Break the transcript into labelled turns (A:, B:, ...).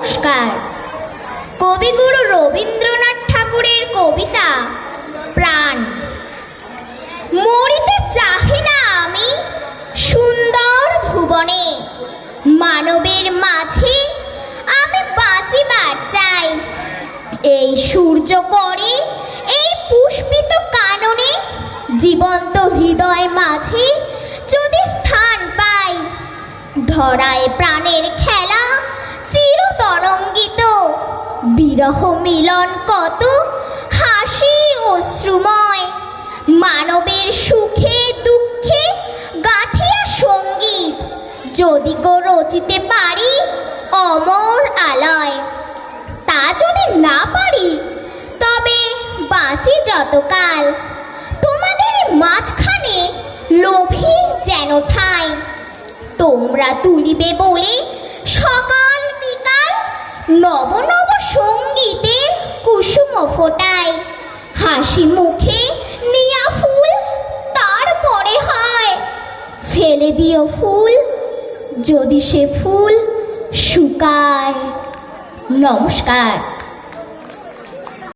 A: নমস্কার। কবিগুরু রবীন্দ্রনাথ ঠাকুরের কবিতা প্রাণ। মরিতে চাহি না আমি সুন্দর ভুবনে। মানবের মাঝে আমি বাঁচিবার চাই। এই সূর্য করে, এই পুষ্পিত কাননে জীবন্ত হৃদয় মাঝে যদি স্থান পাই, ধরায় প্রাণের খেলা বিরহ মিলন কত? হাসি অশ্রুময়। মানবের সুখে, দুঃখে গাঁথিয়া সংগীত। যদি গো রচিতে পারি অমর আলয়। তা যদি না পারি, তবে বাঁচি যতকাল। তোমাদের মাঝখানে লোভী যেন ঠাই। তোমরা তুলিবে বলে সকাল বিকাল নব নব হাসি মুখে নিয়া ফুল তারপরে হয়। ফেলে দিও ফুল যদি সে ফুল শুকায়। নমস্কার।